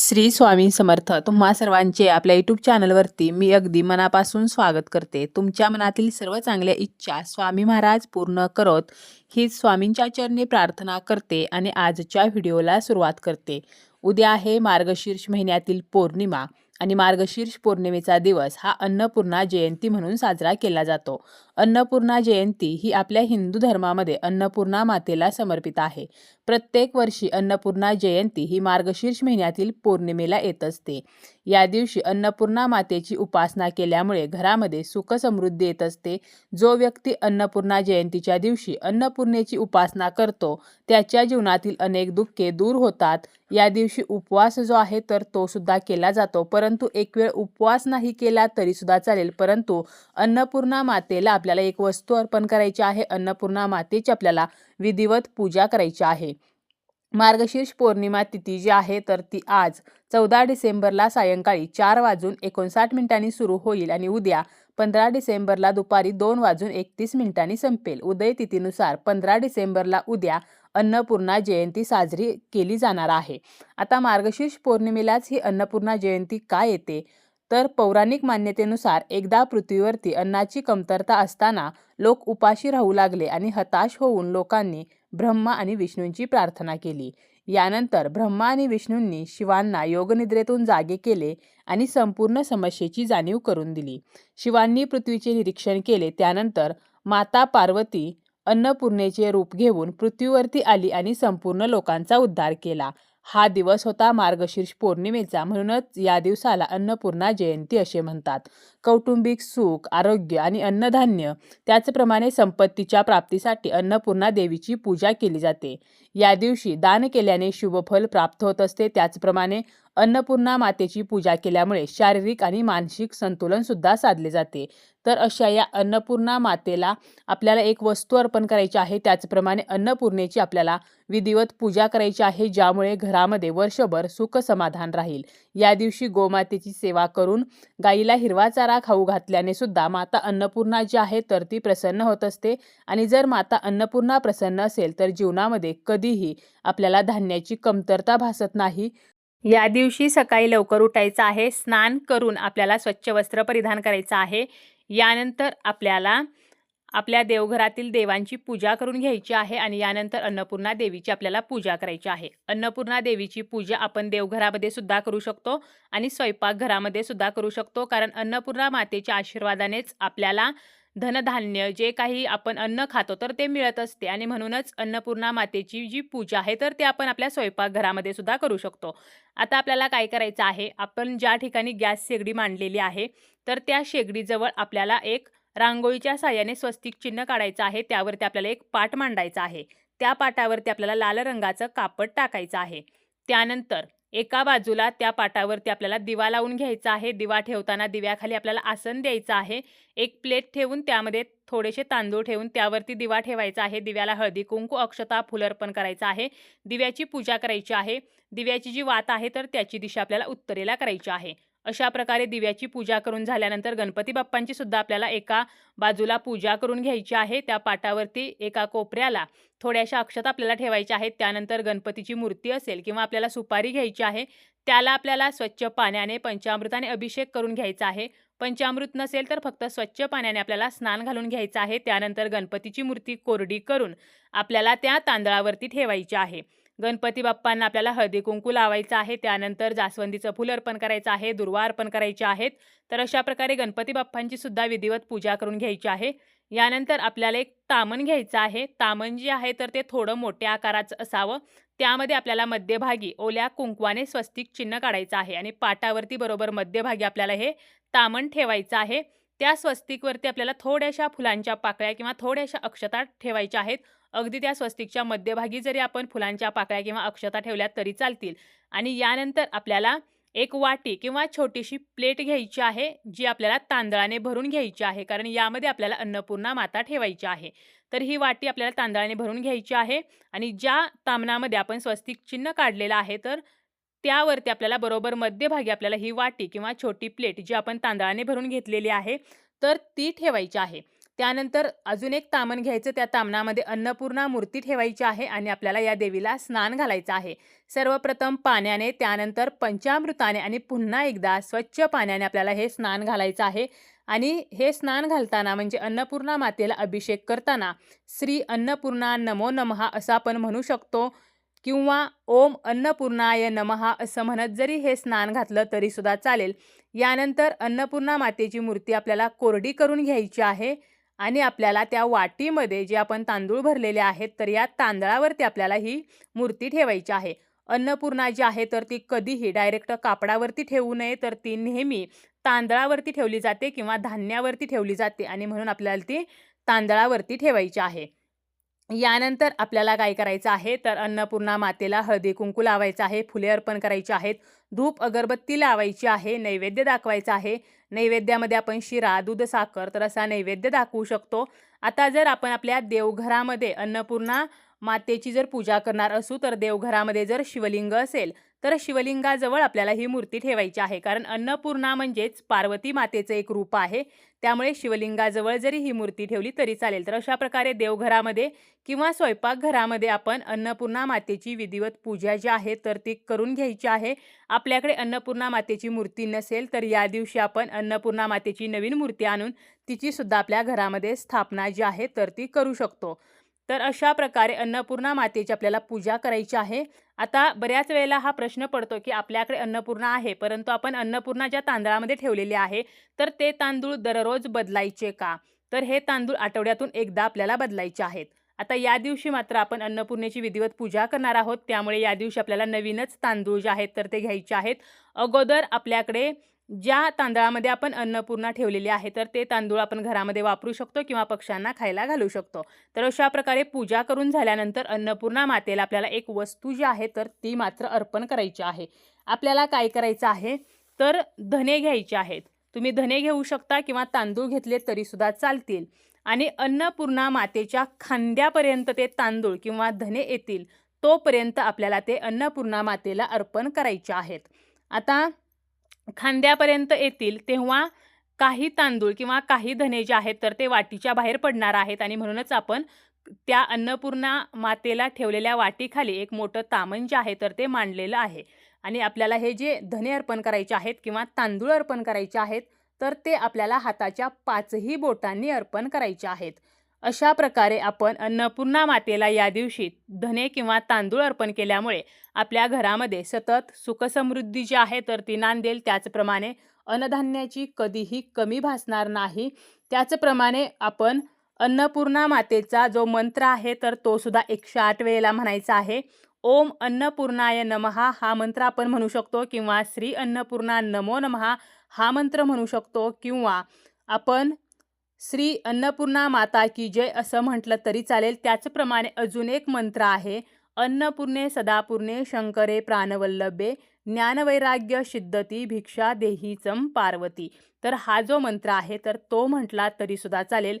श्री स्वामी समर्थ. तुम्हा सर्वांचे आपल्या यूट्यूब चॅनलवरती मी अगदी मनापासून स्वागत करते. तुमच्या मनातील सर्व चांगल्या इच्छा स्वामी महाराज पूर्ण करत ही स्वामींच्या चरणी प्रार्थना करते आणि आजच्या व्हिडिओला सुरुवात करते. उद्या आहे मार्गशीर्ष महिन्यातील पौर्णिमा आणि मार्गशीर्ष पौर्णिमेचा दिवस हा अन्नपूर्णा जयंती म्हणून साजरा केला जातो. अन्नपूर्णा जयंती ही आपल्या हिंदू धर्मामध्ये अन्नपूर्णा मातेला समर्पित आहे. प्रत्येक वर्षी अन्नपूर्णा जयंती ही मार्गशीर्ष महिन्यातील पौर्णिमेला येत असते. या दिवशी अन्नपूर्णा मातेची उपासना केल्यामुळे घरामध्ये सुख समृद्धी येत असते. जो व्यक्ती अन्नपूर्णा जयंतीच्या दिवशी अन्नपूर्णेची उपासना करतो त्याच्या जीवनातील अनेक दुःखे दूर होतात. या दिवशी उपवास जो आहे तर तो सुद्धा केला जातो. परंतु एक वेळ उपवास नाही केला तरी सुद्धा चालेल. परंतु अन्नपूर्णा मातेला आपल्याला एक वस्तू अर्पण करायची आहे. अन्नपूर्णा मातेची आपल्याला विधिवत पूजा करायची आहे. मार्गशीर्ष पौर्णिमा तिथी जी आहे तर ती आज चौदा डिसेंबरला सायंकाळी चार वाजून एकोणसाठ मिनिटांनी सुरू होईल आणि उद्या पंधरा डिसेंबरला दुपारी दोन वाजून एकतीस मिनिटांनी संपेल. उदय तिथीनुसार पंधरा डिसेंबरला उद्या अन्नपूर्णा जयंती साजरी केली जाणार आहे. आता मार्गशीर्ष पौर्णिमेलाच ही अन्नपूर्णा जयंती का येते? तर पौराणिक मान्यतेनुसार एकदा पृथ्वीवरती अन्नाची कमतरता असताना लोक उपाशी राहू लागले आणि हताश होऊन लोकांनी ब्रह्मा आणि विष्णूंची प्रार्थना केली. यानंतर ब्रह्मा आणि विष्णूंनी शिवांना योगनिद्रेतून जागे केले आणि संपूर्ण समस्येची जाणीव करून दिली. शिवांनी पृथ्वीचे निरीक्षण केले. त्यानंतर माता पार्वती अन्नपूर्णेचे रूप घेऊन पृथ्वीवरती आली आणि संपूर्ण लोकांचा उद्धार केला. हा दिवस होता मार्गशीर्ष पौर्णिमेचा. म्हणूनच या दिवसाला अन्नपूर्णा जयंती असे म्हणतात. कौटुंबिक सुख आरोग्य आणि अन्नधान्य त्याचप्रमाणे संपत्तीच्या प्राप्तीसाठी अन्नपूर्णा देवीची पूजा केली जाते. या दिवशी दान केल्याने शुभफल प्राप्त होत असते. त्याचप्रमाणे अन्नपूर्णा मातेची पूजा केल्यामुळे शारीरिक आणि मानसिक संतुलन सुद्धा साधले जाते. तर अशा या अन्नपूर्णा मातेला आपल्याला एक वस्तू अर्पण करायची आहे. त्याचप्रमाणे अन्नपूर्णेची आपल्याला विधिवत पूजा करायची आहे ज्यामुळे घरामध्ये वर्षभर सुख समाधान राहील. या दिवशी गोमातेची सेवा करून गाईला हिरवा चारा खाऊ घातल्याने सुद्धा माता अन्नपूर्णा जी आहे तर ती प्रसन्न होत असते. आणि जर माता अन्नपूर्णा प्रसन्न असेल तर जीवनामध्ये कधीही आपल्याला धान्याची कमतरता भासत नाही. या दिवशी सकाळी लवकर उठायचं आहे. स्नान करून आपल्याला स्वच्छ वस्त्र परिधान करायचं आहे. यानंतर आपल्याला आपल्या देवघरातील देवांची पूजा करून घ्यायची आहे आणि यानंतर अन्नपूर्णा देवीची आपल्याला पूजा करायची आहे. अन्नपूर्णा देवीची पूजा आपण देवघरामध्ये सुद्धा करू शकतो आणि स्वयंपाकघरामध्ये सुद्धा करू शकतो. कारण अन्नपूर्णा मातेच्या आशीर्वादानेच आपल्याला धनधान्य जे काही आपण अन्न खातो तर ते मिळत असते आणि म्हणूनच अन्नपूर्णा मातेची जी पूजा आहे तर ते आपण आपल्या स्वयंपाकघरामध्ये सुद्धा करू शकतो. आता आपल्याला काय करायचं आहे? आपण ज्या ठिकाणी गॅस शेगडी मांडलेली आहे तर त्या शेगडीजवळ आपल्याला एक रांगोळीच्या साह्याने स्वस्तिक चिन्ह काढायचं आहे त्यावरती आपल्याला एक पाट मांडायचा आहे. त्या पाटावरती आपल्याला लाल रंगाचं कापड टाकायचं आहे. त्यानंतर एका बाजूला त्या पाटावरती आपल्याला दिवा लावून घ्यायचा आहे. दिवा ठेवताना दिव्याखाली आपल्याला आसन द्यायचं आहे. एक प्लेट ठेवून त्यामध्ये थोडेसे तांदूळ ठेवून त्यावरती दिवा ठेवायचा आहे. दिव्याला हळदी कुंकू अक्षता फुल अर्पण करायचं आहे. दिव्याची पूजा करायची आहे. दिव्याची जी वात आहे तर त्याची दिशा आपल्याला उत्तरेला करायची आहे. अशा प्रकारे दिव्याची पूजा करून झाल्यानंतर गणपती बाप्पांची सुद्धा आपल्याला एका बाजूला पूजा करून घ्यायची आहे. त्या पाटावरती एका कोपऱ्याला थोड्याशा अक्षता आपल्याला ठेवायच्या आहेत. त्यानंतर गणपतीची मूर्ती असेल किंवा आपल्याला सुपारी घ्यायची आहे. त्याला आपल्याला स्वच्छ पाण्याने पंचामृताने अभिषेक करून घ्यायचा आहे. पंचामृत नसेल तर फक्त स्वच्छ पाण्याने आपल्याला स्नान घालून घ्यायचं आहे. त्यानंतर गणपतीची मूर्ती कोरडी करून आपल्याला त्या तांदळावरती ठेवायची आहे. गणपती बाप्पांना आपल्याला हळदी कुंकू लावायचं आहे. त्यानंतर जास्वंदीचं फुल अर्पण करायचं आहे. दुर्वा अर्पण करायचे आहेत. तर अशा प्रकारे गणपती बाप्पांची सुद्धा विधिवत पूजा करून घ्यायची आहे. यानंतर आपल्याला एक तामण घ्यायचं आहे. तामण जे आहे तर ते थोडं मोठ्या आकाराचं असावं. त्यामध्ये आपल्याला मध्यभागी ओल्या कुंकवाने स्वस्तिक चिन्ह काढायचं आहे. आणि पाटावरती बरोबर मध्यभागी आपल्याला हे तामण ठेवायचं आहे. त्या स्वस्तिकवरती आपल्याला थोड्याशा फुलांच्या पाकळ्या किंवा थोड्याशा अक्षता ठेवायच्या आहेत. अगदी त्या स्वस्तिकच्या मध्यभागी जरी आपण फुलांच्या पाकळ्या किंवा अक्षता ठेवल्या तरी चालतील. आणि यानंतर आपल्याला एक वाटी किंवा छोटीशी प्लेट घ्यायची आहे जी आपल्याला तांदळाने भरून घ्यायची आहे. कारण यामध्ये आपल्याला अन्नपूर्णा माता ठेवायची आहे. तर ही वाटी आपल्याला तांदळाने भरून घ्यायची आहे. आणि ज्या तामणामध्ये आपण स्वस्तिक चिन्ह काढलेलं आहे तर त्यावरती आपल्याला बरोबर मध्यभागी आपल्याला ही वाटी किंवा छोटी प्लेट जी आपण तांदळाने भरून घेतलेली आहे तर ती ठेवायची आहे. त्यानंतर अजून एक तामण घ्यायचं त्या तामणामध्ये अन्नपूर्णा मूर्ती ठेवायची आहे आणि आपल्याला या देवीला स्नान घालायचं आहे. सर्वप्रथम पाण्याने त्यानंतर पंचामृताने आणि पुन्हा एकदा स्वच्छ पाण्याने आपल्याला हे स्नान घालायचं आहे. आणि हे स्नान घालताना म्हणजे अन्नपूर्णा मातेला अभिषेक करताना श्री अन्नपूर्णा नमो नमहा असं आपण म्हणू शकतो. किंवा ओम अन्नपूर्णाय नमहा असं म्हणत जरी हे स्नान घातलं तरीसुद्धा चालेल. यानंतर अन्नपूर्णा मातेची मूर्ती आपल्याला कोरडी करून घ्यायची आहे आणि आपल्याला त्या वाटीमध्ये जे आपण तांदूळ भरलेले आहेत तर या तांदळावरती आपल्याला ही मूर्ती ठेवायची आहे. अन्नपूर्णा जी आहे तर ती कधीही डायरेक्ट कापडावरती ठेवू नये तर ती नेहमी तांदळावरती ठेवली जाते किंवा धान्यावरती ठेवली जाते आणि म्हणून आपल्याला ती तांदळावरती ठेवायची आहे. यानंतर आपल्याला काय करायचं आहे? तर अन्नपूर्णा मातेला हळदी कुंकू लावायचं आहे. फुले अर्पण करायची आहेत. धूप अगरबत्ती लावायची आहे. नैवेद्य दाखवायचा आहे. नैवेद्यामध्ये आपण शिरा दूध साखर तर असा नैवेद्य दाखवू शकतो. आता जर आपण आपल्या देवघरामध्ये अन्नपूर्णा मातेची जर पूजा करणार असू तर देवघरामध्ये जर शिवलिंग असेल तर शिवलिंगाजवळ आपल्याला ही मूर्ती ठेवायची आहे. कारण अन्नपूर्णा म्हणजेच पार्वती मातेचं एक रूप आहे. त्यामुळे शिवलिंगाजवळ जरी ही मूर्ती ठेवली तरी चालेल. तर अशा प्रकारे देवघरामध्ये किंवा स्वयंपाकघरामध्ये आपण अन्नपूर्णा मातेची विधिवत पूजा जी आहे तर ती करून घ्यायची आहे. आपल्याकडे अन्नपूर्णा मातेची मूर्ती नसेल तर या दिवशी आपण अन्नपूर्णा मातेची नवीन मूर्ती आणून तिची सुद्धा आपल्या घरामध्ये स्थापना जी आहे तर ती करू शकतो. तर अशा प्रकारे अन्नपूर्णा मातेची आपल्याला पूजा करायची आहे. आता बऱ्याच वेळेला हा प्रश्न पडतो की आपल्याकडे अन्नपूर्णा आहे परंतु आपण अन्नपूर्णा ज्या तांदळामध्ये ठेवलेले आहे तर ते तांदूळ दररोज बदलायचे का? तर हे तांदूळ आठवड्यातून एकदा आपल्याला बदलायचे आहेत. आता या दिवशी मात्र आपण अन्नपूर्णेची विधिवत पूजा करणार आहोत. त्यामुळे या दिवशी आपल्याला नवीनच तांदूळ जे आहेत तर ते घ्यायचे आहेत. अगोदर आपल्याकडे ज्या तांदळामध्ये आपण अन्नपूर्णा ठेवलेली आहे तर ते तांदूळ आपण घरामध्ये वापरू शकतो किंवा पक्ष्यांना खायला घालू शकतो. तर अशा प्रकारे पूजा करून झाल्यानंतर अन्नपूर्णा मातेला आपल्याला एक वस्तू जी आहे तर ती मात्र अर्पण करायची आहे. आपल्याला काय करायचं आहे? तर धने घ्यायचे आहेत. तुम्ही धने घेऊ शकता किंवा तांदूळ घेतले तरीसुद्धा चालतील. आणि अन्नपूर्णा मातेच्या खांद्यापर्यंत ते तांदूळ किंवा धने येतील तोपर्यंत आपल्याला ते अन्नपूर्णा मातेला अर्पण करायचे आहेत. आता खांद्यापर्यंत येतील तेव्हा काही तांदूळ किंवा काही धने जे आहेत तर ते वाटीच्या बाहेर पडणार आहेत आणि म्हणूनच आपण त्या अन्नपूर्णा मातेला ठेवलेल्या वाटीखाली एक मोठं तामण जे आहे तर ते मांडलेलं आहे. आणि आपल्याला हे जे धने अर्पण करायचे आहेत किंवा तांदूळ अर्पण करायचे आहेत तर ते आपल्याला हाताच्या पाचही बोटांनी अर्पण करायचे आहेत. अशा प्रकारे आपण अन्नपूर्णा मातेला या दिवशी धने किंवा तांदूळ अर्पण केल्यामुळे आपल्या घरामध्ये सतत सुखसमृद्धी जी आहे तर ती नांदेल. त्याचप्रमाणे अन्नधान्याची कधीही कमी भासणार नाही. त्याचप्रमाणे आपण अन्नपूर्णा मातेचा जो मंत्र आहे तर तो सुद्धा एकशे आठ वेळेला म्हणायचा आहे. ओम अन्नपूर्णाय नमहा हा मंत्र आपण म्हणू शकतो. किंवा श्री अन्नपूर्णा नमो नमहा हा मंत्र म्हणू शकतो. किंवा आपण श्री अन्नपूर्णा माता की जय असं म्हटलं तरी चालेल. त्याचप्रमाणे अजून एक मंत्र आहे. अन्नपूर्णे सदापूर्णे शंकरे प्राणवल्लभे ज्ञानवैराग्य सिद्धती भिक्षा देहीचम पार्वती. तर हा जो मंत्र आहे तर तो म्हटला तरीसुद्धा चालेल.